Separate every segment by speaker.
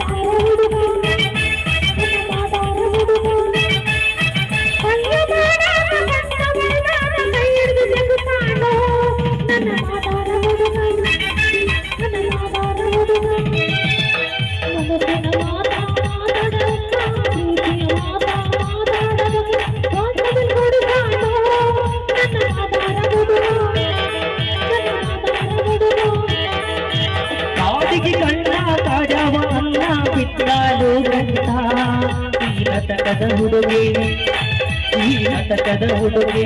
Speaker 1: Hãy subscribe cho ಬಿದ್ದಾಳು ಗಂಟ ಈ ನಾಟಕದ ಹುಡುಗಿ ಈ ನಾಟಕದ ಹುಡುಗಿ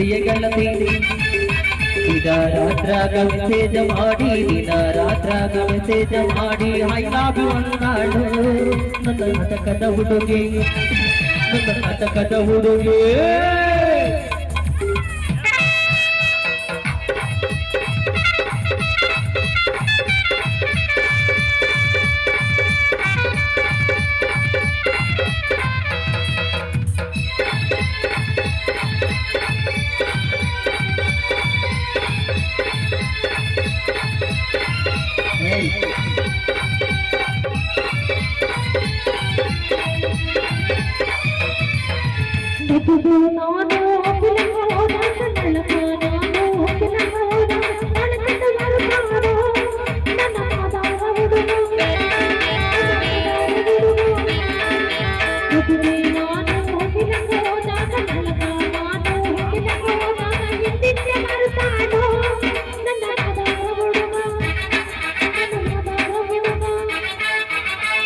Speaker 1: ಪ್ರೀತಿಯ ಗೆಲ್ಲತೇನೆ ದಿನ ರಾತ್ರಾಗ ಮೆಸೇಜ್ ಮಾಡಿ ದಿನ ರಾತ್ರಾಗ ಮೆಸೇಜ್ ಮಾಡಿ ಐ ಲವ್ ಯು ಅನ್ನಾಳು ನನ್ನ ನಾಟಕದ ಹುಡುಗಿ ನನ್ನ ನಾಟಕದ ಹುಡುಗಿ
Speaker 2: No, no, no.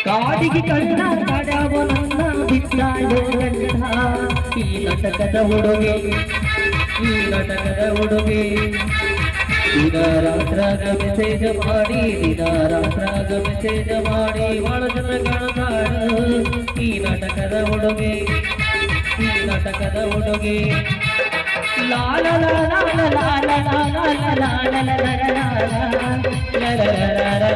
Speaker 1: ಕಾಡಿಗೆ ಕಣ್ಣ ಕಡವನನ್ನ ಬಿದ್ದಾಳು ಗಂಡ ಈ ನಾಟಕದ ಹುಡುಗಿ ಈ ನಾಟಕದ ಹುಡುಗಿ ದಿನ ರಾತ್ರಾಗ ಮೆಸೇಜ್ ಮಾಡಿ ದಿನ ರಾತ್ರಾಗ ಮೆಸೇಜ್ ಮಾಡಿ ಬಹಳ ಜನ ಕಾಣ್ತಾಳು ಈ ನಾಟಕದ ಹುಡುಗಿ ಈ ನಾಟಕದ ಹುಡುಗಿ ಲಾಲ ಲಾಲ ಲಾಲ ಲಾಲ ಲಾಲ ಲಾಲ ಲಾಲ ಲಾಲ ಲಾಲ ಲಾಲ ಲಾಲ ಲಾಲ ಲಾಲ ಲಾಲ ಲಾಲ ಲಾಲ